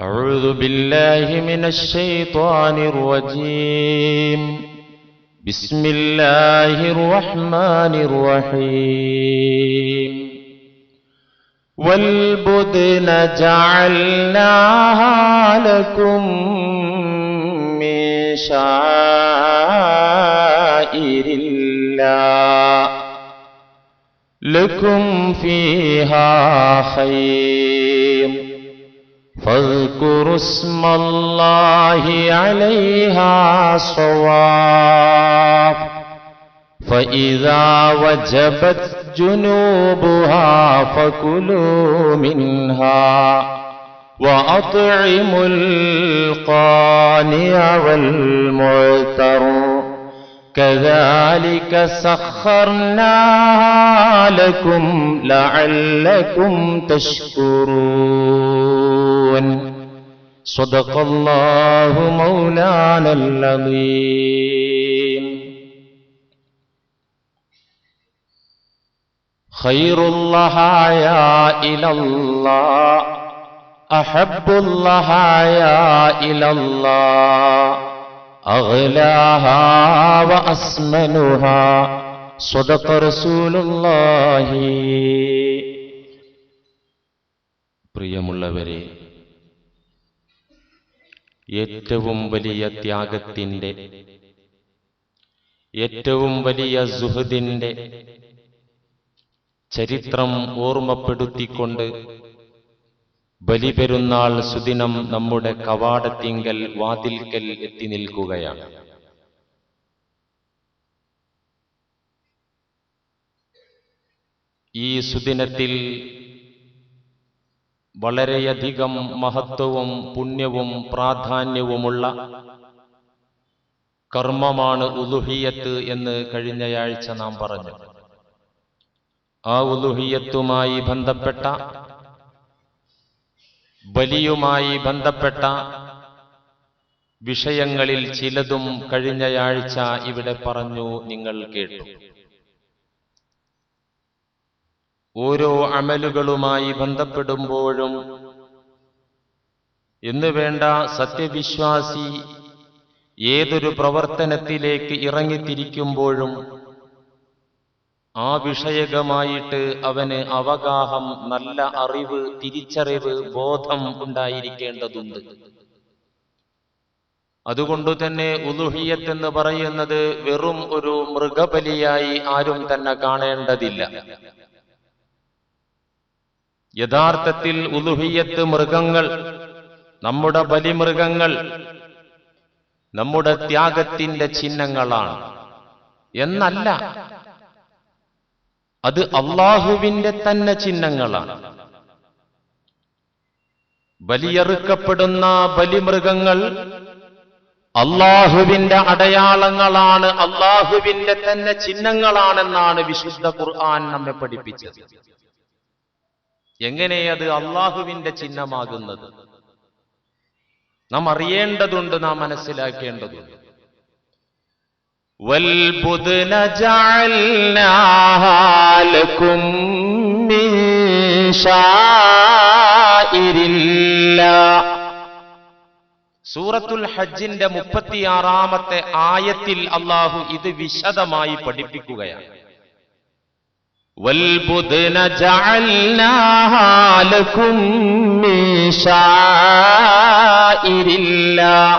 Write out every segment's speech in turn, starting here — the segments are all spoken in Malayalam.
أعوذ بالله من الشيطان الرجيم. بسم الله الرحمن الرحيم. والبدن جعلناها لكم من شعائر الله. لكم فيها خير. فاذكروا اسم الله عليها صواف. فإذا وجبت جنوبها فكلوا منها وأطعموا القانع والمعتر. كذلك سخرناها لكم لعلكم تشكرون. صدق الله مولانا العظيم خير الضحايا إلى الله أحب الضحايا إلى الله أغلاها وأسمنها صدق رسول الله പ്രിയമുള്ളവരെ ഏറ്റവും വലിയ ത്യാഗത്തിന്റെ ഏറ്റവും വലിയ സുഹൃദിന്റെ ചരിത്രം ഓർമ്മപ്പെടുത്തിക്കൊണ്ട് ബലിപെരുന്നാൾ സുദിനം നമ്മുടെ കവാടത്തിങ്കൽ വാതിൽക്കൽ എത്തി നിൽക്കുകയാണ്. ഈ സുദിനത്തിൽ വളരെയധികം മഹത്വവും പുണ്യവും പ്രാധാന്യവുമുള്ള കർമ്മമാണ് ഉലുഹിയത്ത് എന്ന് കഴിഞ്ഞയാഴ്ച നാം പറഞ്ഞു. ആ ഉലുഹിയത്തുമായി ബന്ധപ്പെട്ട ബലിയുമായി ബന്ധപ്പെട്ട വിഷയങ്ങളിൽ ചിലതും കഴിഞ്ഞയാഴ്ച ഇവിടെ പറഞ്ഞു നിങ്ങൾ കേട്ടു. ഓരോ അമലുകളുമായി ബന്ധപ്പെടുമ്പോഴും എന്ന് വേണ്ട സത്യവിശ്വാസി ഏതൊരു പ്രവർത്തനത്തിലേക്ക് ഇറങ്ങിത്തിരിക്കുമ്പോഴും ആ വിഷയകമായിട്ട് അവന് അവഗാഹം നല്ല അറിവ് തിരിച്ചറിവ് ബോധം ഉണ്ടായിരിക്കേണ്ടതുണ്ട്. അതുകൊണ്ട് തന്നെ ഉലുഹിയത്ത് എന്ന് പറയുന്നത് വെറും ഒരു മൃഗബലിയായി ആരും തന്നെ കാണേണ്ടതില്ല. യഥാർത്ഥത്തിൽ ഉലുഹിയത്ത് മൃഗങ്ങൾ നമ്മുടെ ബലിമൃഗങ്ങൾ നമ്മുടെ ത്യാഗത്തിന്റെ ചിഹ്നങ്ങളാണ്. എന്നല്ല അത് അള്ളാഹുവിന്റെ തന്നെ ചിഹ്നങ്ങളാണ്. ബലിയെറുക്കപ്പെടുന്ന ബലിമൃഗങ്ങൾ അള്ളാഹുവിന്റെ അടയാളങ്ങളാണ് അള്ളാഹുവിന്റെ തന്നെ ചിഹ്നങ്ങളാണെന്നാണ് വിശുദ്ധ ഖുർആൻ നമ്മെ പഠിപ്പിച്ചത്. എങ്ങനെ അത് അള്ളാഹുവിന്റെ ചിഹ്നമാകുന്നത് നാം അറിയേണ്ടതുണ്ട് നാം മനസ്സിലാക്കേണ്ടതുണ്ട് والبدن جعلناها لكم من شعائر الله സൂറത്തുൽ ഹജ്ജിന്റെ മുപ്പത്തിയാറാമത്തെ ആയത്തിൽ അള്ളാഹു ഇത് വിശദമായി പഠിപ്പിക്കുകയാണ് والبدن جعلناها لكم من شعائر الله.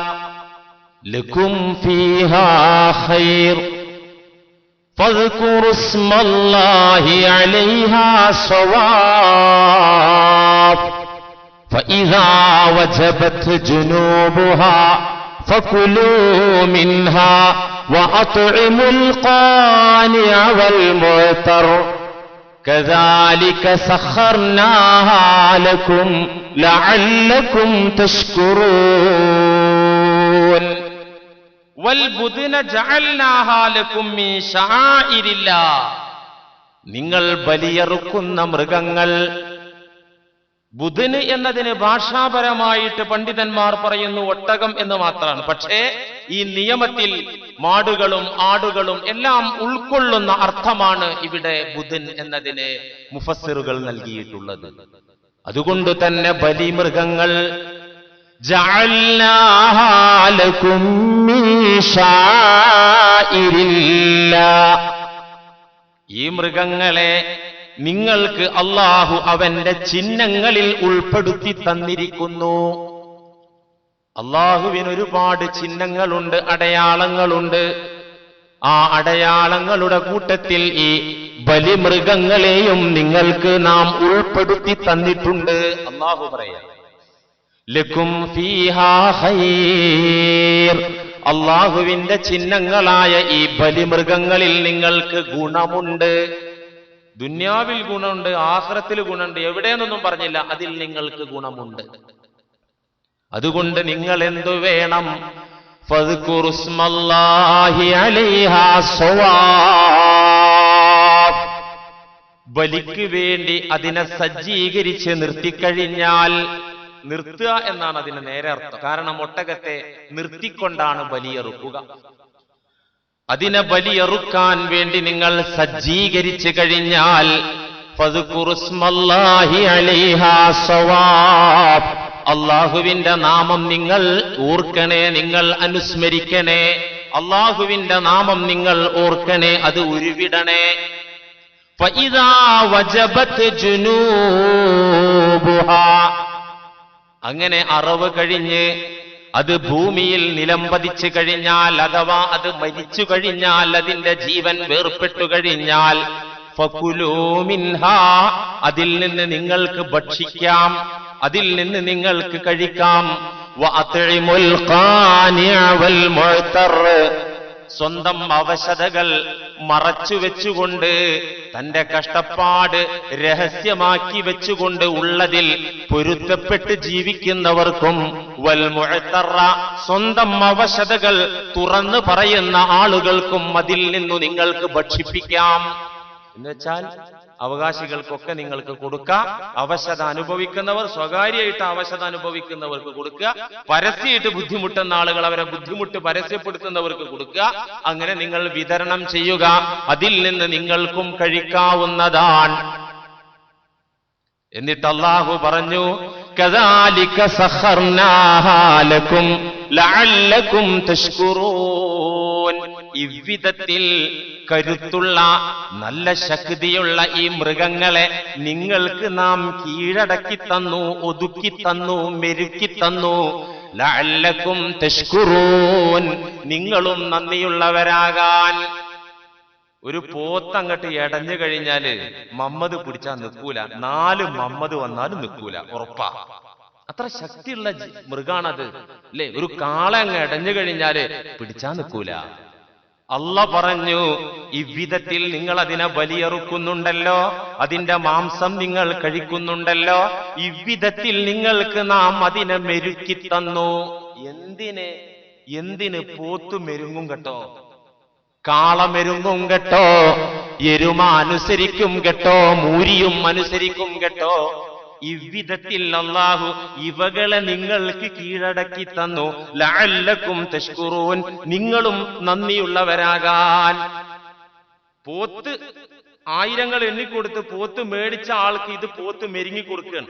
لكم فيها خير. فاذكروا اسم الله عليها صواف. فإذا وجبت جنوبها فكلوا منها وأطعموا القانع والمعتر. كذلك سخرناها لكم لعلكم تشكرون والبدن جعلناها لكم من شعائر الله നിങ്ങൾ ബലിയറുക്കുന്ന മൃഗങ്ങൾ ബുധന് എന്നതിന് ഭാഷാപരമായിട്ട് പണ്ഡിതന്മാർ പറയുന്നു ഒട്ടകം എന്ന് മാത്രമാണ്. പക്ഷേ ഈ നിയമത്തിൽ മാടുകളും ആടുകളും എല്ലാം ഉൾക്കൊള്ളുന്ന അർത്ഥമാണ് ഇവിടെ ബുധൻ എന്നതിന് മുഫസ്സിറുകൾ നൽകിയിട്ടുള്ളത്. അതുകൊണ്ട് തന്നെ ബലിമൃഗങ്ങൾ ഈ മൃഗങ്ങളെ നിങ്ങൾക്ക് അള്ളാഹു അവന്റെ ചിഹ്നങ്ങളിൽ ഉൾപ്പെടുത്തി തന്നിരിക്കുന്നു. അള്ളാഹുവിന് ഒരുപാട് ചിഹ്നങ്ങളുണ്ട് അടയാളങ്ങളുണ്ട്. ആ അടയാളങ്ങളുടെ കൂട്ടത്തിൽ ഈ ബലിമൃഗങ്ങളെയും നിങ്ങൾക്ക് നാം ഉൾപ്പെടുത്തി തന്നിട്ടുണ്ട്. അള്ളാഹു പറയാം ലക്കും അള്ളാഹുവിന്റെ ചിഹ്നങ്ങളായ ഈ ബലിമൃഗങ്ങളിൽ നിങ്ങൾക്ക് ഗുണമുണ്ട്. ദുന്യാവിൽ ഗുണമുണ്ട് ആഹ്റത്തിൽ ഗുണമുണ്ട് എവിടെയെന്നൊന്നും പറഞ്ഞില്ല അതിൽ നിങ്ങൾക്ക് ഗുണമുണ്ട്. അതുകൊണ്ട് നിങ്ങൾ എന്തു വേണം. ബലിക്ക് വേണ്ടി അതിനെ സജ്ജീകരിച്ച് നിർത്തിക്കഴിഞ്ഞാൽ നിർത്തുക എന്നാണ് അതിന് നേരെ അർത്ഥം. കാരണം ഒട്ടകത്തെ നിർത്തിക്കൊണ്ടാണ് ബലിയെറുക്കുക അതിനെ ബലിയെറുക്കാൻ വേണ്ടി നിങ്ങൾ സജ്ജീകരിച്ചു കഴിഞ്ഞാൽ. അള്ളാഹുവിന്റെ നാമം നിങ്ങൾ ഓർക്കണേ നിങ്ങൾ അനുസ്മരിക്കണേ. അള്ളാഹുവിന്റെ നാമം നിങ്ങൾ ഓർക്കണേ അത് ഉരുവിടണേ. അങ്ങനെ അറവ് കഴിഞ്ഞ് അത് ഭൂമിയിൽ നിലംപതിച്ചു കഴിഞ്ഞാൽ അഥവാ അത് മരിച്ചു കഴിഞ്ഞാൽ അതിന്റെ ജീവൻ വേർപെട്ടു കഴിഞ്ഞാൽ അതിൽ നിന്ന് നിങ്ങൾക്ക് ഭക്ഷിക്കാം അതിൽ നിന്ന് നിങ്ങൾക്ക് കഴിക്കാം. സ്വന്തം അവശതകൾ മറച്ചു വെച്ചുകൊണ്ട് തന്റെ കഷ്ടപ്പാട് രഹസ്യമാക്കി വെച്ചുകൊണ്ട് ഉള്ളതിൽ പൊരുത്തപ്പെട്ട് ജീവിക്കുന്നവർക്കും വൽമുഴത്തറ സ്വന്തം അവശതകൾ തുറന്നു പറയുന്ന ആളുകൾക്കും അതിൽ നിന്നു നിങ്ങൾക്ക് ഭക്ഷിപ്പിക്കാം. എന്നുവെച്ചാൽ അവകാശികൾക്കൊക്കെ നിങ്ങൾക്ക് കൊടുക്കാം. അവശത അനുഭവിക്കുന്നവർ സ്വകാര്യമായിട്ട് അവശത അനുഭവിക്കുന്നവർക്ക് കൊടുക്കുക. പരസ്യമായിട്ട് ബുദ്ധിമുട്ടുന്ന ആളുകൾ അവരെ ബുദ്ധിമുട്ട് പരസ്യപ്പെടുത്തുന്നവർക്ക് കൊടുക്കുക. അങ്ങനെ നിങ്ങൾ വിതരണം ചെയ്യുക. അതിൽ നിന്ന് നിങ്ങൾക്കും കഴിക്കാവുന്നതാണ്. എന്നിട്ട് അള്ളാഹു പറഞ്ഞു കദാലിക സഖർനാഹാ ലക്കും ലഅല്ലക്കും ഇவ்விധത്തിൽ കരുത്തുള്ള നല്ല ശക്തിയുള്ള ഈ മൃഗങ്ങളെ നിങ്ങൾക്ക് നാം കീഴടക്കി തന്നു ഒതുക്കി തന്നു മെരുക്കി തന്നു. ലഅല്ലക്കും തഷ്കുറൂൻ. നിങ്ങളും നന്ദിയുള്ളവരാകാൻ. ഒരു പോത്ത് അങ്ങോട്ട് എടഞ്ഞു കഴിഞ്ഞാൽ മമ്മദ് പിടിച്ചാൽ നിൽക്കൂല നാല് മമ്മദ് വന്നാലും നിൽക്കൂല ഉറപ്പാ. അത്ര ശക്തിയുള്ള മൃഗാണത്. അല്ലേ ഒരു കാള അങ്ങ് എടഞ്ഞു കഴിഞ്ഞാൽ പിടിച്ചാൽ നിൽക്കൂല അല്ല പറഞ്ഞു ഇவ்விധത്തിൽ നിങ്ങൾ അതിനെ ബലിയറുക്കുന്നുണ്ടല്ലോ അതിന്റെ മാംസം നിങ്ങൾ കഴിക്കുന്നുണ്ടല്ലോ ഇவ்விധത്തിൽ നിങ്ങൾക്ക് നാം അതിനെ മെരുക്കി തന്നു. എന്തിന്? എന്തിന് പോത്തു മെരുങ്ങും കേട്ടോ? കാളമെരുങ്ങും കേട്ടോ? എരുമ അനുസരിക്കും കേട്ടോ? മൂരിയും അനുസരിക്കും കേട്ടോ? ഇவ்விധത്തിൽ അള്ളാഹു ഇവകളെ നിങ്ങൾക്ക് കീഴടക്കി തന്നു. ലഅല്ലക്കും തഷ്കുറൂൻ. നിങ്ങളും നന്ദിയുള്ളവരാകാൻ. പോത്ത് ആയിരങ്ങൾ എണ്ണിക്കൊടുത്ത് പോത്ത് മേടിച്ച ആൾക്ക് ഇത് പോത്ത് മെരുങ്ങി കൊടുക്കുകയാണ്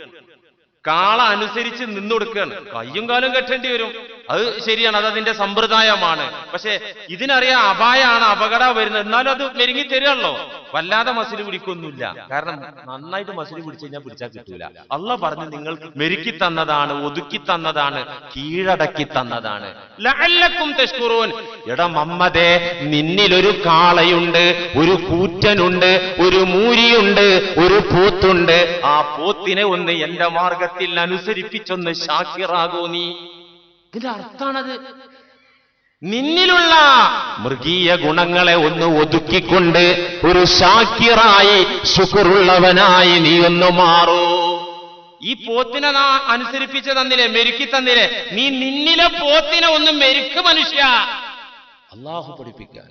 കാള അനുസരിച്ച് നിന്നുകൊടുക്കുകയാണ് കയ്യും കാലും കെട്ടേണ്ടി വരും. അത് ശരിയാണ് അത് അതിന്റെ സമ്പ്രദായമാണ്. പക്ഷെ ഇതിനറിയാം അപായാണ് അപകടം വരുന്നത്. എന്നാലും അത് മെരുങ്ങി തരുമല്ലോ വല്ലാതെ മസിൽ പിടിക്കൊന്നുമില്ല. കാരണം നന്നായിട്ട് മസിൽ പിടിച്ചു കഴിഞ്ഞാൽ പിടിച്ചാൽ കിട്ടൂല. അള്ള പറഞ്ഞു നിങ്ങൾ മെരുക്കി തന്നതാണ് ഒതുക്കി തന്നതാണ് കീഴടക്കി തന്നതാണ്. ലഅല്ലക്കും തഷ്കുറൂൻ. എടാ നിന്നിലൊരു കാളയുണ്ട് ഒരു കൂറ്റനുണ്ട് ഒരു മൂരിയുണ്ട് ഒരു പോത്തുണ്ട്. ആ പോത്തിനെ ഒന്ന് എന്റെ മാർഗത്തിൽ അനുസരിപ്പിച്ചൊന്ന് ഷാക്കിറാകൂ നീ. ഇതിന്റെ അർത്ഥാണത് നിന്നിലുള്ള മൃഗീയ ഗുണങ്ങളെ ഒന്ന് ഒതുക്കിക്കൊണ്ട് ഒരു ഷാക്കിറായി ശുക്റുള്ളവനായി നീ ഒന്ന് മാറൂ. ഈ പോത്തിനെ നാ അനുസരിപ്പിച്ച് തന്നില്ലേ മെരുക്കി തന്നില്ലേ? നീ നിന്നിലെ പോത്തിനെ ഒന്ന് മെരുക്ക് മനുഷ്യ. അള്ളാഹു പഠിപ്പിക്കാൻ.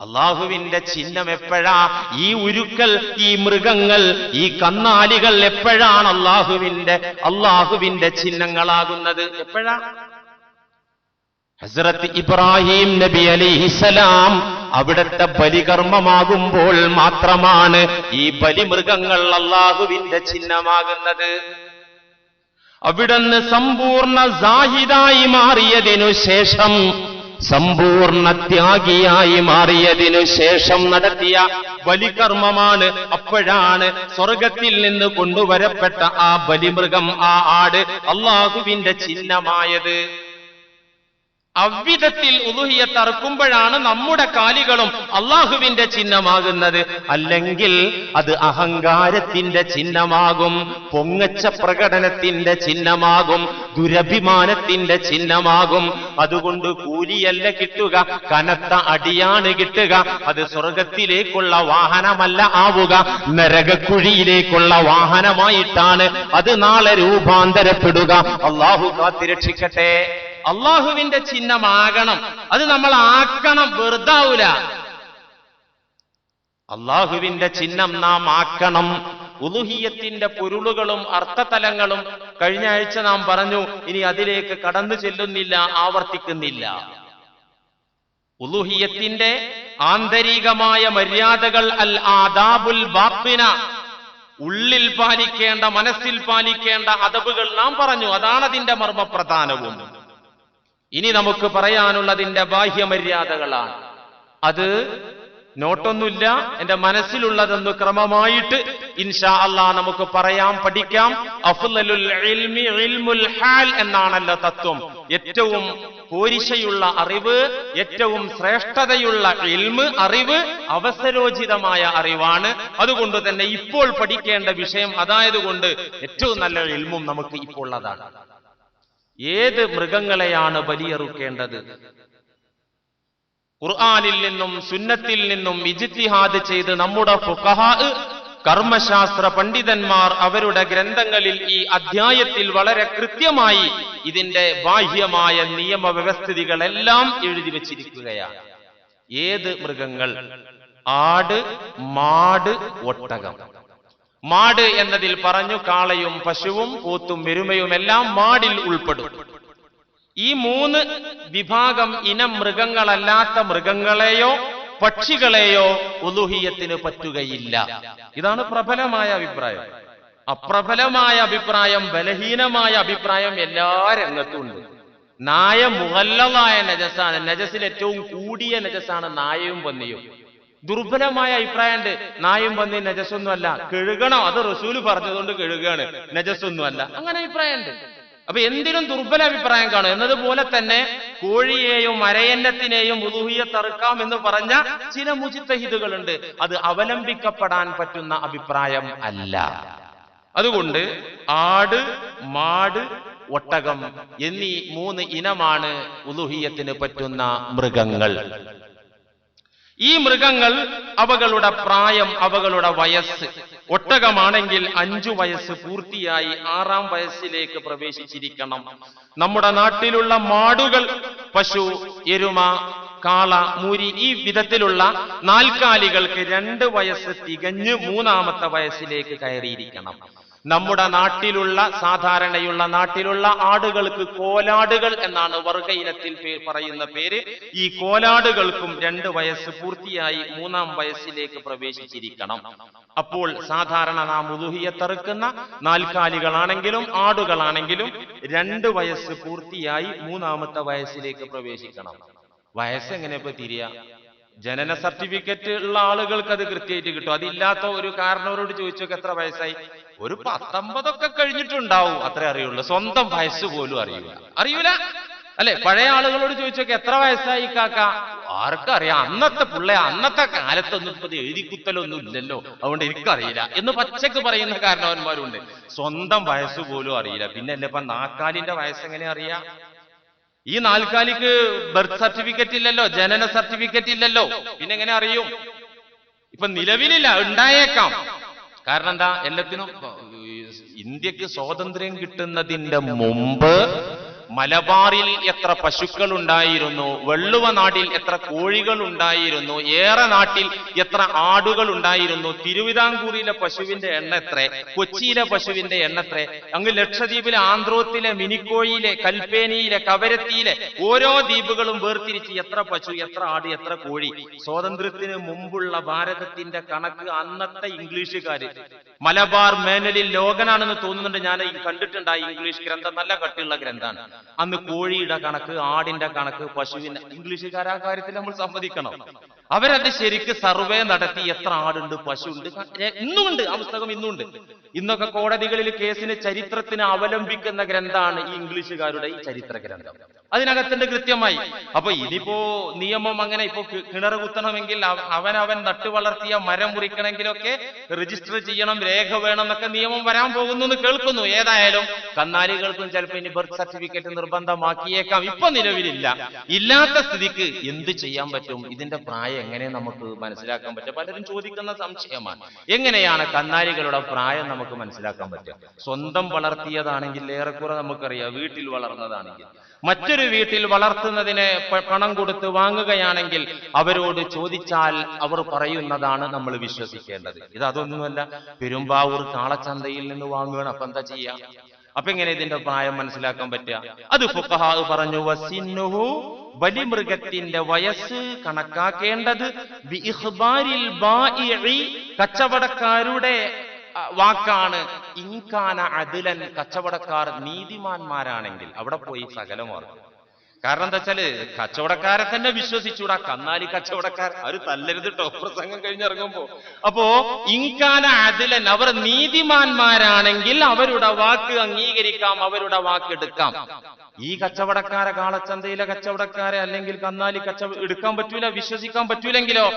അള്ളാഹുവിന്റെ ചിഹ്നം എപ്പോഴാ? ഈ ഉരുക്കൽ ഈ മൃഗങ്ങൾ ഈ കന്നാലികൾ എപ്പോഴാണ് അള്ളാഹുവിന്റെ അള്ളാഹുവിന്റെ ചിഹ്നങ്ങളാകുന്നത്? എപ്പോഴാ? ഹസ്രത്ത് ഇബ്രാഹിം നബി അലിഹിസലാം അവിടുത്തെ ബലികർമ്മമാകുമ്പോൾ മാത്രമാണ് ഈ ബലിമൃഗങ്ങൾ അള്ളാഹുവിന്റെ ചിഹ്നമാകുന്നത്. അവിടുന്ന് സമ്പൂർണ സാഹിദായി മാറിയതിനു ശേഷം സമ്പൂർണ ത്യാഗിയായി മാറിയതിനു ശേഷം നടത്തിയ ബലികർമ്മമാണ് അപ്പോഴാണ് സ്വർഗത്തിൽ നിന്ന് കൊണ്ടുവരപ്പെട്ട ആ ബലിമൃഗം ആ ആട് അള്ളാഹുവിന്റെ ചിഹ്നമായത്. അவ்விധത്തിൽ ഉലുഹിയ അറുക്കുമ്പോഴാണ് നമ്മുടെ കാലികളും അള്ളാഹുവിന്റെ ചിഹ്നമാകുന്നത്. അല്ലെങ്കിൽ അത് അഹങ്കാരത്തിന്റെ ചിഹ്നമാകും പൊങ്ങച്ച പ്രകടനത്തിന്റെ ചിഹ്നമാകും ദുരഭിമാനത്തിന്റെ ചിഹ്നമാകും. അതുകൊണ്ട് കൂലിയല്ല കിട്ടുക കനത്ത അടിയാണ് കിട്ടുക അത് സ്വർഗത്തിലേക്കുള്ള വാഹനമല്ല ആവുക നരകക്കുഴിയിലേക്കുള്ള വാഹനമായിട്ടാണ് അത് നാളെ രൂപാന്തരപ്പെടുക. അള്ളാഹു കാത്തിരക്ഷിക്കട്ടെ. അള്ളാഹുവിന്റെ ചിഹ്നമാകണം. അത് നമ്മൾ ആക്കണം വെറുതാവൂല. അള്ളാഹുവിന്റെ ചിഹ്നം നാം ആക്കണം. ഉലുഹിയത്തിന്റെ പൊരുളുകളും അർത്ഥതലങ്ങളും കഴിഞ്ഞ ആഴ്ച നാം പറഞ്ഞു ഇനി അതിലേക്ക് കടന്നു ചെല്ലുന്നില്ല ആവർത്തിക്കുന്നില്ല. ഉലുഹിയത്തിന്റെ ആന്തരികമായ മര്യാദകൾ അൽ ആദാബുൽ ബാപ്പിന ഉള്ളിൽ പാലിക്കേണ്ട മനസ്സിൽ പാലിക്കേണ്ട അതബുകൾ നാം പറഞ്ഞു. അതാണ് അതിന്റെ മർമ്മപ്രധാനവും. ഇനി നമുക്ക് പറയാനുള്ളതിന്റെ ബാഹ്യമര്യാദകളാണ്. അത് നോട്ടൊന്നുമില്ല എന്റെ മനസ്സിലുള്ളതെന്ന് ക്രമമായിട്ട് ഇൻഷാ അള്ളാ നമുക്ക് പറയാം പഠിക്കാം. ഇൽമുൽ ഹാൽ എന്നാണല്ലോ തത്വം. ഏറ്റവും പോരിശയുള്ള അറിവ് ഏറ്റവും ശ്രേഷ്ഠതയുള്ള ഇൽമ് അറിവ് അവസരോചിതമായ അറിവാണ്. അതുകൊണ്ട് തന്നെ ഇപ്പോൾ പഠിക്കേണ്ട വിഷയം അതായത് കൊണ്ട് ഏറ്റവും നല്ല ഇൽമും നമുക്ക് ഇപ്പോൾ ഉള്ളതാണ്. ഏത് മൃഗങ്ങളെയാണ് ബലിയെറുക്കേണ്ടത്? ഖുർആാനിൽ നിന്നും സുന്നത്തിൽ നിന്നും ഇജിത്തിഹാദ് ചെയ്ത് നമ്മുടെ ഫുഖഹാ കർമ്മശാസ്ത്ര പണ്ഡിതന്മാർ അവരുടെ ഗ്രന്ഥങ്ങളിൽ ഈ അധ്യായത്തിൽ വളരെ കൃത്യമായി ഇതിന്റെ ബാഹ്യമായ നിയമവ്യവസ്ഥിതികളെല്ലാം എഴുതി വച്ചിരിക്കുകയാണ്. ഏത് മൃഗങ്ങൾ? ആട് മാട് ഒട്ടകം. മാട് എന്നതിൽ പറഞ്ഞു കാളയും പശുവും പോത്തും എരുമയുമെല്ലാം മാടിൽ ഉൾപ്പെടും. ഈ മൂന്ന് വിഭാഗം ഇനം മൃഗങ്ങളല്ലാത്ത മൃഗങ്ങളെയോ പക്ഷികളെയോ ഉലുഹിയത്തിന് പറ്റുകയില്ല. ഇതാണ് പ്രബലമായ അഭിപ്രായം. അപ്രബലമായ അഭിപ്രായം ബലഹീനമായ അഭിപ്രായം എല്ലാ രംഗത്തും ഉണ്ട്. നായ മുഹല്ലതായ നജസാണ്. നജസിൽ ഏറ്റവും കൂടിയ നജസാണ് നായയും പന്നിയും. ദുർബലമായ അഭിപ്രായമുണ്ട്. നായും പന്നി നജസൊന്നുമല്ല കഴുകണം. അത് റസൂൽ പറഞ്ഞതുകൊണ്ട് കഴുകുകയാണ് നജസൊന്നുമല്ല അങ്ങനെ അഭിപ്രായമുണ്ട്. അപ്പൊ എന്തിനും ദുർബല അഭിപ്രായം കാണും. എന്നതുപോലെ തന്നെ കോഴിയെയും മരയന്നത്തിനെയും ഉദുഹിയെ തറുക്കാം എന്ന് പറഞ്ഞ ചില മുചിത്തഹിതുകളുണ്ട് അത് അവലംബിക്കപ്പെടാൻ പറ്റുന്ന അഭിപ്രായം അല്ല. അതുകൊണ്ട് ആട് മാട് ഒട്ടകം എന്നീ മൂന്ന് ഇനമാണ് ഉലുഹിയത്തിന് പറ്റുന്ന മൃഗങ്ങൾ. ഈ മൃഗങ്ങൾ അവകളുടെ പ്രായം അവകളുടെ വയസ്സ്. ഒട്ടകമാണെങ്കിൽ അഞ്ചു വയസ്സ് പൂർത്തിയായി ആറാം വയസ്സിലേക്ക് പ്രവേശിച്ചിരിക്കണം. നമ്മുടെ നാട്ടിലുള്ള മാടുകൾ പശു എരുമ കാള മൂരി ഈ വിധത്തിലുള്ള നാൽക്കാലികൾക്ക് രണ്ട് വയസ്സ് തികഞ്ഞ് മൂന്നാമത്തെ വയസ്സിലേക്ക് കയറിയിരിക്കണം. നമ്മുടെ നാട്ടിലുള്ള സാധാരണയുള്ള നാട്ടിലുള്ള ആടുകൾക്ക് കോലാടുകൾ എന്നാണ് വർഗ ഇനത്തിൽ പേ- പറയുന്ന പേര്. ഈ കോലാടുകൾക്കും രണ്ട് വയസ്സ് പൂർത്തിയായി മൂന്നാം വയസ്സിലേക്ക് പ്രവേശിച്ചിരിക്കണം. അപ്പോൾ സാധാരണ നാം ഉദുഹിയത്തെറുക്കുന്ന നാൽക്കാലികളാണെങ്കിലും ആടുകളാണെങ്കിലും രണ്ട് വയസ്സ് പൂർത്തിയായി മൂന്നാമത്തെ വയസ്സിലേക്ക് പ്രവേശിക്കണം. വയസ്സ് എങ്ങനെ ഇപ്പൊ തിരിയ? ജനന സർട്ടിഫിക്കറ്റ് ഉള്ള ആളുകൾക്ക് അത് കൃത്യമായിട്ട് കിട്ടും. അതില്ലാത്ത ഒരു കാരണവരോട് ചോദിച്ചൊക്കെ എത്ര വയസ്സായി? ഒരു പത്തൊമ്പതൊക്കെ കഴിഞ്ഞിട്ടുണ്ടാവും അത്രേ അറിയുള്ളൂ. സ്വന്തം വയസ്സ് പോലും അറിയില്ല. അറിയൂല? അല്ലെ? പഴയ ആളുകളോട് ചോദിച്ചൊക്കെ എത്ര വയസ്സായി കാക്ക? ആർക്കറിയാം. അന്നത്തെ പിള്ളേ അന്നത്തെ കാലത്തൊന്നും ഇപ്പൊ എഴുതി കുത്തലൊന്നും ഇല്ലല്ലോ. അതുകൊണ്ട് എനിക്കറിയില്ല. എന്ന് പച്ചക്ക് പറയുന്ന കാരണവന്മാരുണ്ട്. സ്വന്തം വയസ്സ് പോലും അറിയില്ല. പിന്നെ അല്ലേ ഇപ്പൊ നാക്കാലിന്റെ വയസ്സ് എങ്ങനെ അറിയാം? ഈ നാൽക്കാലിക്ക് ബർത്ത് സർട്ടിഫിക്കറ്റ് ഇല്ലല്ലോ ജനന സർട്ടിഫിക്കറ്റ് ഇല്ലല്ലോ. പിന്നെ എങ്ങനെ അറിയും? ഇപ്പൊ നിലവിലില്ല ഉണ്ടായേക്കാം. കാരണം എന്താ? എല്ലാത്തിനും ഇന്ത്യയ്ക്ക് സ്വാതന്ത്ര്യം കിട്ടുന്നതിന്റെ മുമ്പ് മലബാറിൽ എത്ര പശുക്കൾ ഉണ്ടായിരുന്നു വെള്ളുവ നാട്ടിൽ എത്ര കോഴികൾ ഉണ്ടായിരുന്നു ഏറെ നാട്ടിൽ എത്ര ആടുകൾ ഉണ്ടായിരുന്നു തിരുവിതാംകൂറിലെ പശുവിന്റെ എണ്ണത്രെ കൊച്ചിയിലെ പശുവിന്റെ എണ്ണത്രെ അങ്ങ് ലക്ഷദ്വീപിലെ ആന്ധ്രോത്തിലെ മിനിക്കോയിലെ കൽപ്പേനിയിലെ കവരത്തിയിലെ ഓരോ ദ്വീപുകളും വേർതിരിച്ച് എത്ര പശു എത്ര ആട് എത്ര കോഴി. സ്വാതന്ത്ര്യത്തിന് മുമ്പുള്ള ഭാരതത്തിന്റെ കണക്ക് അന്നത്തെ ഇംഗ്ലീഷുകാര്. മലബാർ മേനലിൽ ലോകനാണെന്ന് തോന്നുന്നുണ്ട് ഞാൻ കണ്ടിട്ടുണ്ട് ആ ഇംഗ്ലീഷ് ഗ്രന്ഥം നല്ല കട്ടിയുള്ള ഗ്രന്ഥമാണ്. അന്ന് കോഴിയുടെ കണക്ക് ആടിന്റെ കണക്ക് പശുവിന്റെ ഇംഗ്ലീഷുകാരാ കാര്യത്തിൽ നമ്മൾ സമ്മതിക്കണം. അവരത് ശരിക്ക് സർവേ നടത്തി എത്ര ആടുണ്ട് പശുണ്ട് ഇന്നുമുണ്ട് ആ പുസ്തകം ഇന്നുണ്ട് ഇന്നൊക്കെ കോടതികളിൽ കേസിന് ചരിത്രത്തിന് അവലംബിക്കുന്ന ഗ്രന്ഥമാണ് ഈ ഇംഗ്ലീഷുകാരുടെ ഈ ചരിത്ര ഗ്രന്ഥം. അതിനകത്തുണ്ട് കൃത്യമായി. അപ്പൊ ഇനിയിപ്പോ നിയമം അങ്ങനെ ഇപ്പൊ കിണർ കുത്തണമെങ്കിൽ അവനവൻ നട്ടു വളർത്തിയ മരം മുറിക്കണമെങ്കിലൊക്കെ രജിസ്റ്റർ ചെയ്യണം രേഖ വേണം എന്നൊക്കെ നിയമം വരാൻ പോകുന്നു എന്ന് കേൾക്കുന്നു. ഏതായാലും കന്നാലികൾക്കും ചിലപ്പോൾ ഇനി ബർത്ത് സർട്ടിഫിക്കറ്റ് നിർബന്ധമാക്കിയേക്കാം. ഇപ്പൊ നിലവിലില്ല. ഇല്ലാത്ത സ്ഥിതിക്ക് എന്ത് ചെയ്യാൻ പറ്റും? ഇതിന്റെ പ്രായം എങ്ങനെ നമുക്ക് മനസ്സിലാക്കാൻ പറ്റും പലരും ചോദിക്കുന്ന സംശയമാണ്. എങ്ങനെയാണ് കന്നാലികളുടെ പ്രായം നമുക്ക് മനസ്സിലാക്കാൻ പറ്റുക? സ്വന്തം വളർത്തിയതാണെങ്കിൽ ഏറെക്കുറെ നമുക്കറിയാം വീട്ടിൽ വളർന്നതാണെങ്കിൽ. മറ്റൊരു വീട്ടിൽ വളർത്തുന്നതിന് പണം കൊടുത്ത് വാങ്ങുകയാണെങ്കിൽ അവരോട് ചോദിച്ചാൽ അവർ പറയുന്നതാണ് നമ്മൾ വിശ്വസിക്കേണ്ടത്. ഇത് അതൊന്നുമല്ല പെരുമ്പാവൂർ കാളച്ചന്തയിൽ നിന്ന് വാങ്ങുകയാണ്. അപ്പൊ എന്താ ചെയ്യാം? അപ്പൊ എങ്ങനെ ഇതിന്റെ പ്രായം മനസ്സിലാക്കാൻ പറ്റുക? അത് പറഞ്ഞു വസിന്നുഹു ബലിമൃഗത്തിന്റെ വയസ്സ് കണക്കാക്കേണ്ടത് കച്ചവടക്കാരുടെ വാക്കാണ്. ഇൻകാന അതിലൻ കച്ചവടക്കാർ നീതിമാന്മാരാണെങ്കിൽ അവിടെ പോയി സകല ഓർക്കും. കാരണം എന്താ വെച്ചാൽ കച്ചവടക്കാരെ തന്നെ വിശ്വസിച്ചൂടാ. കന്നാലി കച്ചവടക്കാർ അവർ തല്ലരുത് കേട്ടോ പ്രസംഗം കഴിഞ്ഞിറങ്ങുമ്പോ. അപ്പോ ഇൻകാന അതിലൻ അവർ നീതിമാന്മാരാണെങ്കിൽ അവരുടെ വാക്ക് അംഗീകരിക്കാം അവരുടെ വാക്ക് എടുക്കാം. ഈ കച്ചവടക്കാരെ കാളച്ചന്തയിലെ കച്ചവടക്കാരെ അല്ലെങ്കിൽ കന്നാലി കച്ചവടം എടുക്കാൻ പറ്റൂല വിശ്വസിക്കാൻ പറ്റൂലെങ്കിലോ?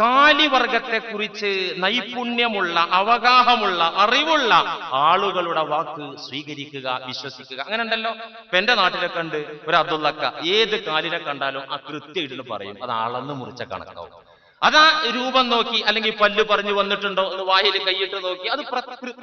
കാലിവർഗത്തെ കുറിച്ച് നൈപുണ്യമുള്ള അവഗാഹമുള്ള അറിവുള്ള ആളുകളുടെ വാക്ക് സ്വീകരിക്കുക വിശ്വസിക്കുക. അങ്ങനെ ഉണ്ടല്ലോ ഇപ്പൊ എന്റെ നാട്ടിലൊക്കെ ഉണ്ട് ഒരു അബ്ദുള്ളക്ക ഏത് കാലിനെ കണ്ടാലും ആ കൃത്യമായിട്ട് പറയും. അത് അളന്ന് മുറിച്ച കണക്കാവും. അതാ രൂപം നോക്കി അല്ലെങ്കിൽ പല്ല് പറഞ്ഞു വന്നിട്ടുണ്ടോ എന്ന് വായിൽ കൈയിട്ട് നോക്കി അത്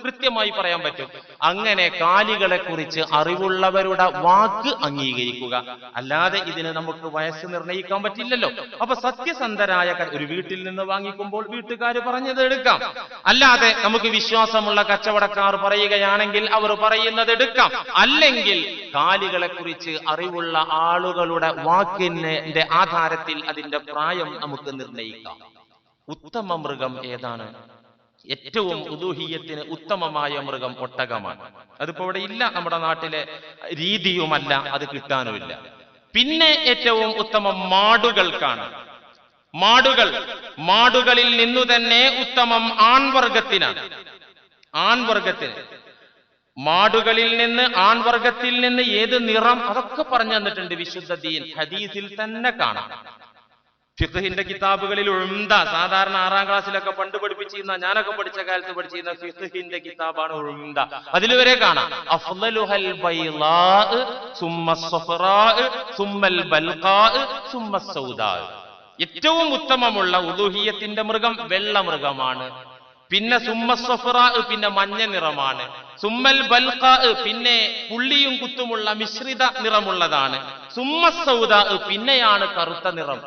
കൃത്യമായി പറയാൻ പറ്റും. അങ്ങനെ കാലികളെ കുറിച്ച് അറിവുള്ളവരുടെ വാക്ക് അംഗീകരിക്കുക. അല്ലാതെ ഇതിന് നമുക്ക് വയസ്സ് നിർണയിക്കാൻ പറ്റില്ലല്ലോ. അപ്പൊ സത്യസന്ധരായ ഒരു വീട്ടിൽ നിന്ന് വാങ്ങിക്കുമ്പോൾ വീട്ടുകാർ പറഞ്ഞത് എടുക്കാം. അല്ലാതെ നമുക്ക് വിശ്വാസമുള്ള കച്ചവടക്കാർ പറയുകയാണെങ്കിൽ അവർ പറയുന്നത് എടുക്കാം. അല്ലെങ്കിൽ കാലികളെ കുറിച്ച് അറിവുള്ള ആളുകളുടെ വാക്കിന്റെ ആധാരത്തിൽ അതിന്റെ പ്രായം നമുക്ക് നിർണയിക്കാം ഉത്തമ മൃഗം ഏതാണ്? ഏറ്റവും ഉദൂഹീയത്തിന് ഉത്തമമായ മൃഗം ഒട്ടകമാണ്. അതിപ്പോ ഇവിടെ ഇല്ല നമ്മുടെ നാട്ടിലെ രീതിയുമല്ല അത് കിട്ടാനുമില്ല. പിന്നെ ഏറ്റവും ഉത്തമം മാടുകൾക്കാണ്. മാടുകൾ മാടുകളിൽ നിന്നു തന്നെ ഉത്തമം ആൺവർഗത്തിനാണ് ആൺവർഗത്തിന് മാടുകളിൽ നിന്ന് ആൺവർഗത്തിൽ നിന്ന് ഏത് നിറം അതൊക്കെ പറഞ്ഞു തന്നിട്ടുണ്ട് വിശുദ്ധ ദീൻ. ഹദീസിൽ തന്നെ കാണാം. ഫിഖഹിന്റെ കിതാബുകളിൽ ഉഴുന്ത സാധാരണ ആറാം ക്ലാസ്സിലൊക്കെ പണ്ട് പഠിപ്പിച്ചിരുന്ന ഞാനൊക്കെ പഠിച്ച കാലത്ത് പഠിച്ചിരുന്ന ഫിഖഹിന്റെ കിതാബാണ് ഉഴുന്ത അതിൽ വരെ കാണാം ബൽഖാ സൗദാ ഏറ്റവും ഉത്തമമുള്ള ഉദുഹിയത്തിന്റെ മൃഗം വെള്ള മൃഗമാണ്. പിന്നെ സുമ്മ സഫറാ പിന്നെ മഞ്ഞ നിറമാണ്. സുമ്മൽ ബൽഖാ പിന്നെ പുള്ളിയും കുത്തുമുള്ള മിശ്രിത നിറമുള്ളതാണ്. സുമ്മ സൗദ പിന്നെയാണ് കറുത്ത നിറം.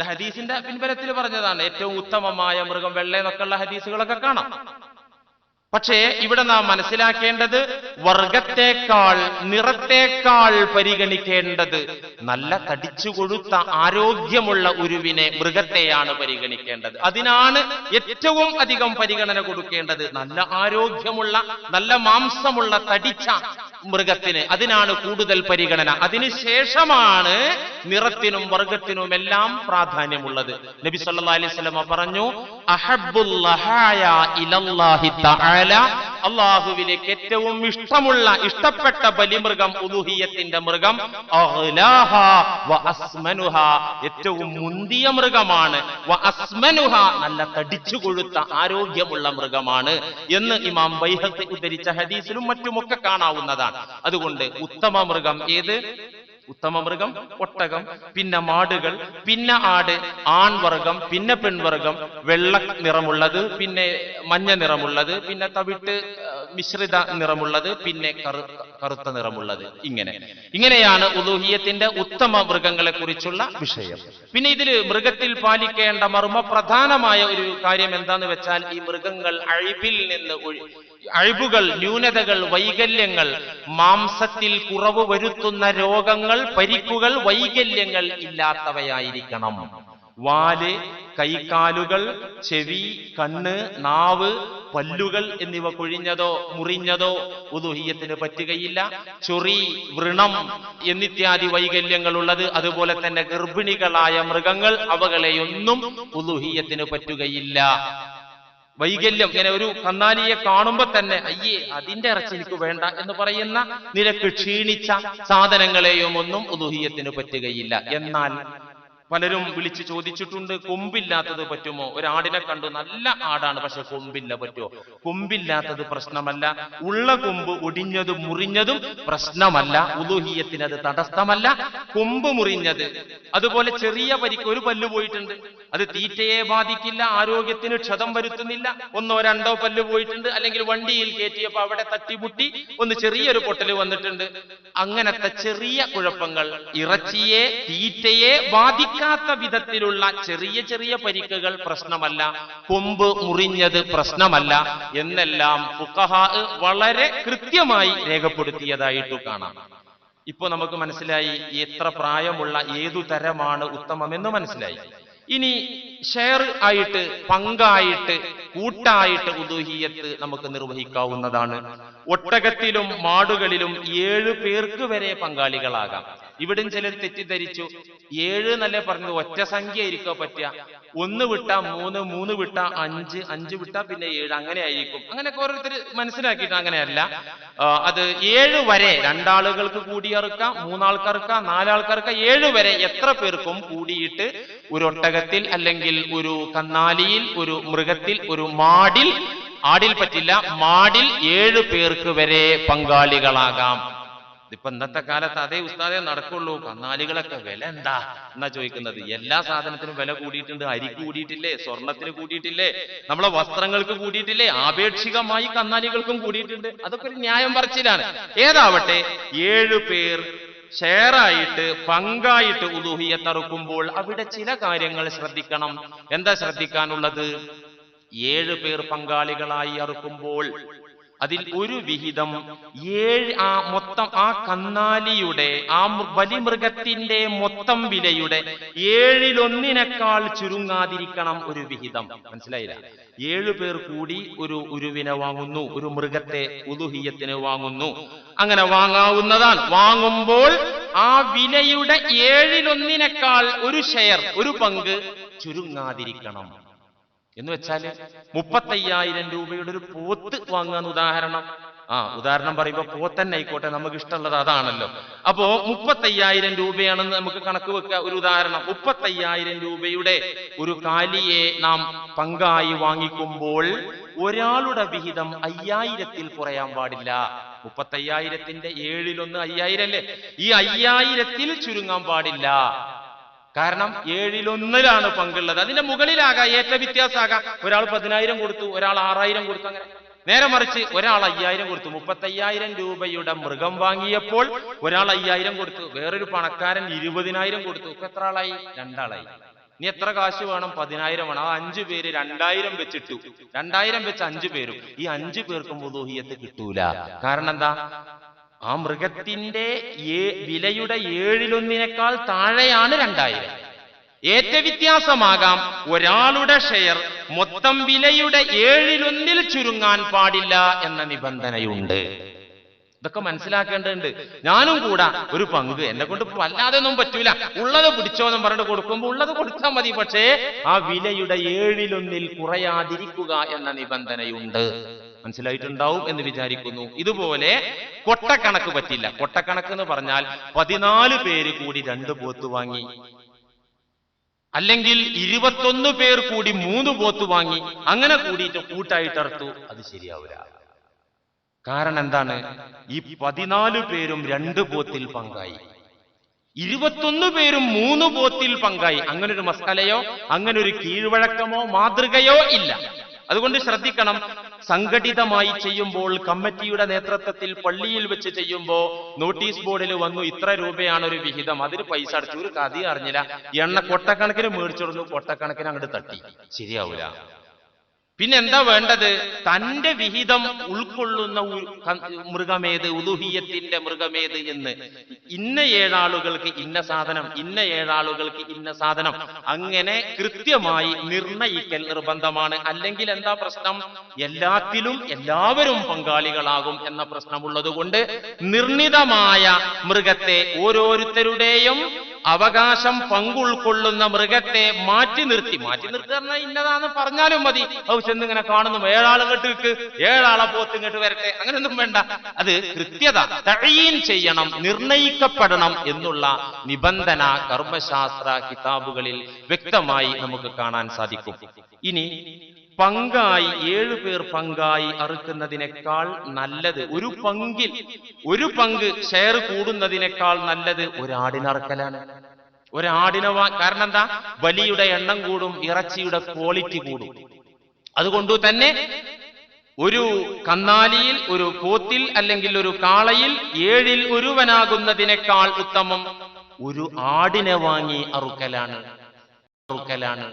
ഹദീസിന്റെ പിൻബലത്തിൽ പറഞ്ഞതാണ് ഏറ്റവും ഉത്തമമായ മൃഗം വെള്ള എന്നൊക്കെയുള്ള ഹദീസുകളൊക്കെ കാണാം. പക്ഷേ ഇവിടെ നാം മനസ്സിലാക്കേണ്ടത് വർഗത്തേക്കാൾ നിറത്തേക്കാൾ പരിഗണിക്കേണ്ടത് നല്ല തടിച്ചു കൊഴുത്ത ആരോഗ്യമുള്ള ഉരുവിനെ മൃഗത്തെയാണ് പരിഗണിക്കേണ്ടത്. അതിനാണ് ഏറ്റവും അധികം പരിഗണന കൊടുക്കേണ്ടത്. നല്ല ആരോഗ്യമുള്ള നല്ല മാംസമുള്ള തടിച്ച മൃഗത്തിന് അതിനാണ് കൂടുതൽ പരിഗണന. അതിനുശേഷമാണ് നിറത്തിനും വർഗത്തിനും എല്ലാം പ്രാധാന്യമുള്ളത്. നബി സല്ലാ അലൈഹി സ്വലമ പറഞ്ഞു അള്ളാഹുവിലേക്ക് ഏറ്റവും ഇഷ്ടമുള്ള ഇഷ്ടപ്പെട്ട ബലിമൃഗം ഉലുഹിയത്തിന്റെ മൃഗം ഏറ്റവും മുന്തിയ മൃഗമാണ്. നല്ല തടിച്ചു കൊഴുത്ത ആരോഗ്യമുള്ള മൃഗമാണ് എന്ന് ഇമാം ബൈഹത്ത് ഉദ്ധരിച്ച ഹദീസിലും മറ്റുമൊക്കെ കാണാവുന്നതാണ്. അതുകൊണ്ട് ഉത്തമ മൃഗം ഏത്? ഉത്തമ മൃഗം ഒട്ടകം. പിന്നെ മാടുകൾ പിന്നെ ആട് ആൺവർഗം പിന്നെ പെൺവർഗം വെള്ള നിറമുള്ളത് പിന്നെ മഞ്ഞ നിറമുള്ളത് പിന്നെ തവിട്ട് മിശ്രിത നിറമുള്ളത് പിന്നെ കറുത്ത നിറമുള്ളത്. ഇങ്ങനെ. ഇങ്ങനെയാണ് ഉലൂഹിയത്തിന്റെ ഉത്തമ മൃഗങ്ങളെ കുറിച്ചുള്ള വിഷയം. പിന്നെ ഇതിൽ മൃഗത്തിൽ പാലിക്കേണ്ട മർമ്മ പ്രധാനമായ ഒരു കാര്യം എന്താന്ന് വെച്ചാൽ ഈ മൃഗങ്ങൾ അഴിബിൽ നിന്ന് അഴിബുകൾ ന്യൂനതകൾ വൈകല്യങ്ങൾ മാംസത്തിൽ കുറവ് വരുത്തുന്ന രോഗങ്ങൾ പരിക്കുകൾ വൈകല്യങ്ങൾ ഇല്ലാത്തവയായിരിക്കണം. വാൽ കൈക്കാലുകൾ ചെവി കണ്ണ് നാവ് പല്ലുകൾ എന്നിവ കൊഴിഞ്ഞതോ മുറിഞ്ഞതോ ഉദുഹീയത്തിന് പറ്റുകയില്ല. ചൊറി വൃണം എന്നിത്യാദി വൈകല്യങ്ങൾ ഉള്ളത് അതുപോലെ തന്നെ ഗർഭിണികളായ മൃഗങ്ങൾ അവകളെയൊന്നും ഉദുഹീയത്തിന് പറ്റുകയില്ല. വൈകല്യം ഇങ്ങനെ ഒരു കന്നാലിയെ കാണുമ്പോ തന്നെ അയ്യേ അതിന്റെ ഇറച്ചി എനിക്ക് വേണ്ട എന്ന് പറയുന്ന നിരക്ക് ക്ഷീണിച്ച സാധനങ്ങളെയും ഒന്നും ഉദുഹീയത്തിന് പറ്റുകയില്ല. എന്നാൽ പലരും വിളിച്ച് ചോദിച്ചിട്ടുണ്ട് കൊമ്പില്ലാത്തത് പറ്റുമോ? ഒരാടിനെ കണ്ടു നല്ല ആടാണ് പക്ഷെ കൊമ്പില്ല പറ്റുമോ? കൊമ്പില്ലാത്തത് പ്രശ്നമല്ല. ഉള്ള കൊമ്പ് ഒടിഞ്ഞതും മുറിഞ്ഞതും പ്രശ്നമല്ല. ഉദുഹീയത്തിന് അത് തടസ്സമല്ല. കൊമ്പ് മുറിഞ്ഞത്. അതുപോലെ ചെറിയ പരിക്ക് ഒരു പല്ല് പോയിട്ടുണ്ട്. അത് തീറ്റയെ ബാധിക്കില്ല ആരോഗ്യത്തിന് ക്ഷതം വരുത്തുന്നില്ല. ഒന്നോ രണ്ടോ പല്ല് പോയിട്ടുണ്ട്. അല്ലെങ്കിൽ വണ്ടിയിൽ കയറ്റിയപ്പോ അവിടെ തട്ടിമുട്ടി ഒന്ന് ചെറിയൊരു പൊട്ടൽ വന്നിട്ടുണ്ട്. അങ്ങനത്തെ ചെറിയ കുഴപ്പങ്ങൾ ഇറച്ചിയെ തീറ്റയെ ബാധിക്കാത്ത വിധത്തിലുള്ള ചെറിയ ചെറിയ പരിക്കുകൾ പ്രശ്നമല്ല. കൊമ്പ് മുറിഞ്ഞത് പ്രശ്നമല്ല. എന്നെല്ലാം വളരെ കൃത്യമായി രേഖപ്പെടുത്തിയതായിട്ട് കാണാം. ഇപ്പൊ നമുക്ക് മനസ്സിലായി എത്ര പ്രായമുള്ള ഏതു തരമാണ് ഉത്തമമെന്ന് മനസ്സിലായി. ഇനി ഷെയർ ആയിട്ട് പങ്കായിട്ട് കൂട്ടായിട്ട് ഉദൂഹിയത്ത് നമുക്ക് നിർവഹിക്കാവുന്നതാണ്. ഒട്ടകത്തിലും മാടുകളിലും ഏഴ് പേർക്ക് വരെ പങ്കാളികളാകാം. ഇവിടും ചിലർ തെറ്റിദ്ധരിച്ചു. ഏഴ് എന്നല്ലേ പറഞ്ഞത്? ഒറ്റ സംഖ്യ ആയിരിക്കോ പറ്റുക? ഒന്ന് വിട്ടാ മൂന്ന് മൂന്ന് വിട്ടാ അഞ്ച് അഞ്ച് വിട്ടാ പിന്നെ ഏഴ്. അങ്ങനെ ആയിരിക്കും. അങ്ങനെയൊക്കെ ഓരോരുത്തർ മനസ്സിലാക്കിയിട്ട് അങ്ങനെയല്ല. അത് ഏഴ് വരെ രണ്ടാളുകൾക്ക് കൂടി അറുക്കാം മൂന്നാൾക്കറുക്കാം നാലാൾക്കറുക്കാം. ഏഴ് വരെ എത്ര പേർക്കും കൂടിയിട്ട് ഒരു ഒട്ടകത്തിൽ അല്ലെങ്കിൽ ഒരു കന്നാലിയിൽ ഒരു മൃഗത്തിൽ ഒരു മാടിൽ ആടിൽ പറ്റില്ല മാടിൽ ഏഴ് പേർക്ക് വരെ പങ്കാളികളാകാം. ഇതിപ്പോ ഇന്നത്തെ കാലത്ത് അതേ ഉസ്താദേ നടക്കുള്ളൂ. കന്നാലികളൊക്കെ വില എന്താ? എന്നാ ചോദിക്കുന്നത്? എല്ലാ സാധനത്തിനും വില കൂടിയിട്ടുണ്ട്. അരിക്ക് കൂടിയിട്ടില്ലേ? സ്വർണത്തിന് കൂടിയിട്ടില്ലേ? നമ്മളെ വസ്ത്രങ്ങൾക്ക് കൂടിയിട്ടില്ലേ? ആപേക്ഷികമായി കന്നാലികൾക്കും കൂടിയിട്ടുണ്ട്. അതൊക്കെ ഒരു ന്യായം പറച്ചിലാണ്. ഏതാവട്ടെ ഏഴു പേർ ഷെയറായിട്ട് പങ്കായിട്ട് ഉദൂഹിയത്തറുക്കുമ്പോൾ അവിടെ ചില കാര്യങ്ങൾ ശ്രദ്ധിക്കണം. എന്താ ശ്രദ്ധിക്കാനുള്ളത്? ഏഴ് പേർ പങ്കാളികളായി അറുക്കുമ്പോൾ അതിൽ ഒരു വിഹിതം ഏഴ് ആ മൊത്തം ആ കന്നാലിയുടെ ആ വലിമൃഗത്തിന്റെ മൊത്തം വിലയുടെ ഏഴിലൊന്നിനേക്കാൾ ചുരുങ്ങാതിരിക്കണം ഒരു വിഹിതം. മനസ്സിലായില്ല? ഏഴു പേർ കൂടി ഒരു ഉരുവിനെ വാങ്ങുന്നു ഒരു മൃഗത്തെ ഉദുഹീയത്തിന് വാങ്ങുന്നു. അങ്ങനെ വാങ്ങാവുന്നതാണ്. വാങ്ങുമ്പോൾ ആ വിലയുടെ ഏഴിലൊന്നിനേക്കാൾ ഒരു ഷെയർ ഒരു പങ്ക് ചുരുങ്ങാതിരിക്കണം. എന്ന് വെച്ചാൽ മുപ്പത്തയ്യായിരം രൂപയുടെ ഒരു പോത്ത് വാങ്ങാൻ ഉദാഹരണം. ആ ഉദാഹരണം പറയുമ്പോ പോത്തന്നെ ആയിക്കോട്ടെ നമുക്ക് ഇഷ്ടമുള്ളത് അതാണല്ലോ. അപ്പോ മുപ്പത്തയ്യായിരം രൂപയാണെന്ന് നമുക്ക് കണക്ക് വെക്കുക ഒരു ഉദാഹരണം. മുപ്പത്തയ്യായിരം രൂപയുടെ ഒരു കാലിയെ നാം പങ്കായി വാങ്ങിക്കുമ്പോൾ ഒരാളുടെ വിഹിതം അയ്യായിരത്തിൽ കുറയാൻ പാടില്ല. മുപ്പത്തയ്യായിരത്തിന്റെ ഏഴിലൊന്ന് അയ്യായിരം അല്ലേ? ഈ അയ്യായിരത്തിൽ ചുരുങ്ങാൻ പാടില്ല. കാരണം ഏഴിലൊന്നിലാണ് പങ്കുള്ളത്. അതിന്റെ മുകളിലാകാം ഏറ്റ വ്യത്യാസമാകാം. ഒരാൾ പതിനായിരം കൊടുത്തു ഒരാൾ ആറായിരം കൊടുത്തു അങ്ങനെ. നേരെ മറിച്ച് ഒരാൾ അയ്യായിരം കൊടുത്തു. മുപ്പത്തയ്യായിരം രൂപയുടെ മൃഗം വാങ്ങിയപ്പോൾ ഒരാൾ അയ്യായിരം കൊടുത്തു. വേറൊരു പണക്കാരൻ ഇരുപതിനായിരം കൊടുത്തു. എത്ര ആളായി? രണ്ടാളായി. നീ എത്ര കാശ് വേണം? പതിനായിരം വേണം. ആ അഞ്ചു പേര് രണ്ടായിരം വെച്ചിട്ടു. രണ്ടായിരം വെച്ച് അഞ്ചു പേരും. ഈ അഞ്ചു പേർക്കും ഉദൂഹിയത്ത് കിട്ടൂല. കാരണം എന്താ? ആ മൃഗത്തിന്റെ വിലയുടെ ഏഴിലൊന്നിനേക്കാൾ താഴെയാണ് രണ്ടായിരം. ഏറ്റ വ്യത്യാസമാകാം ഒരാളുടെ ഷെയർ മൊത്തം വിലയുടെ ഏഴിലൊന്നിൽ ചുരുങ്ങാൻ പാടില്ല എന്ന നിബന്ധനയുണ്ട്. ഇതൊക്കെ മനസ്സിലാക്കേണ്ടതുണ്ട്. ഞാനും കൂടാ ഒരു പങ്ക്. എന്നെ കൊണ്ട് വല്ലാതെ ഒന്നും പറ്റൂല. ഉള്ളത് പിടിച്ചോ എന്ന് പറഞ്ഞിട്ട് കൊടുക്കുമ്പോൾ ഉള്ളത് കൊടുത്താൽ മതി. പക്ഷേ ആ വിലയുടെ ഏഴിലൊന്നിൽ കുറയാതിരിക്കുക എന്ന നിബന്ധനയുണ്ട്. മനസ്സിലായിട്ടുണ്ടാവും എന്ന് വിചാരിക്കുന്നു. ഇതുപോലെ കൊട്ടക്കണക്ക് പറ്റില്ല കൊട്ടക്കണക്ക് എന്ന് പറഞ്ഞാൽ പതിനാല് പേര് കൂടി രണ്ട് പോത്ത് വാങ്ങി. അല്ലെങ്കിൽ ഇരുപത്തൊന്ന് പേർ കൂടി മൂന്ന് പോത്ത് വാങ്ങി. അങ്ങനെ കൂടിയിട്ട് കൂട്ടായിട്ട് അറുത്തു. അത് ശരിയാവില്ല. കാരണം എന്താണ്? ഈ പതിനാല് പേരും രണ്ട് പോത്തിൽ പങ്കായി. ഇരുപത്തൊന്ന് പേരും മൂന്ന് പോത്തിൽ പങ്കായി. അങ്ങനെ ഒരു മസ്കലയോ അങ്ങനെ ഒരു കീഴ്വഴക്കമോ മാതൃകയോ ഇല്ല. അതുകൊണ്ട് ശ്രദ്ധിക്കണം. സംഘടിതമായി ചെയ്യുമ്പോൾ കമ്മിറ്റിയുടെ നേതൃത്വത്തിൽ പള്ളിയിൽ വെച്ച് ചെയ്യുമ്പോൾ നോട്ടീസ് ബോർഡിൽ വന്നു ഇത്ര രൂപയാണ് ഒരു വിഹിതം. അതിന് പൈസ അടച്ചു. ഒരു കഥ അറിഞ്ഞില്ല. എണ്ണ കൊട്ടക്കണക്കിന് മേടിച്ചോടുന്നു കൊട്ടക്കണക്കിന് അങ്ങോട്ട് തട്ടി. ശരിയാവൂല. പിന്നെ എന്താ വേണ്ടത്? തന്റെ വിഹിതം ഉൾക്കൊള്ളുന്ന മൃഗമേത്? ഉദുഹിയത്തിന്റെ മൃഗമേത് എന്ന്. ഇന്ന ഏഴാളുകൾക്ക് ഇന്ന സാധനം ഇന്ന ഏഴാളുകൾക്ക് ഇന്ന സാധനം. അങ്ങനെ കൃത്യമായി നിർണയിക്കൽ നിർബന്ധമാണ്. അല്ലെങ്കിൽ എന്താ പ്രശ്നം? എല്ലാത്തിലും എല്ലാവരും പങ്കാളികളാകും എന്ന പ്രശ്നമുള്ളത് കൊണ്ട് നിർണിതമായ മൃഗത്തെ ഓരോരുത്തരുടെയും അവകാശം പങ്കുൾക്കൊള്ളുന്ന മൃഗത്തെ മാറ്റി നിർത്തി. മാറ്റി നിർത്തി പറഞ്ഞാൽ ഇന്നതാന്ന് പറഞ്ഞാലും മതി. അവ ചെന്നിങ്ങനെ കാണുന്നു. ഏഴാൾ കെട്ടിക്ക് ഏഴാളെ പോത്ത് ഇങ്ങോട്ട് വരട്ടെ. അങ്ങനെയൊന്നും വേണ്ട. അത് കൃത്യത. തഴയീൻ ചെയ്യണം നിർണയിക്കപ്പെടണം എന്നുള്ള നിബന്ധന കർമ്മശാസ്ത്ര കിതാബുകളിൽ വ്യക്തമായി നമുക്ക് കാണാൻ സാധിക്കും. ഇനി പങ്കായി ഏഴു പേർ പങ്കായി അറുക്കുന്നതിനേക്കാൾ നല്ലത് ഒരു പങ്കിൽ ഒരു പങ്ക് ഷെയർ കൂടുന്നതിനേക്കാൾ നല്ലത് ഒരാടിനറക്കലാണ്. ഒരാടിനെ കാരണം എന്താ? ബലിയുടെ എണ്ണം കൂടും ഇറച്ചിയുടെ ക്വാളിറ്റി കൂടും. അതുകൊണ്ട് തന്നെ ഒരു കന്നാലിയിൽ ഒരു പോത്തിൽ അല്ലെങ്കിൽ ഒരു കാളയിൽ ഏഴിൽ ഒരുവനാകുന്നതിനേക്കാൾ ഉത്തമം ഒരു ആടിനെ വാങ്ങി അറുക്കലാണ്. അറുക്കലാണ്.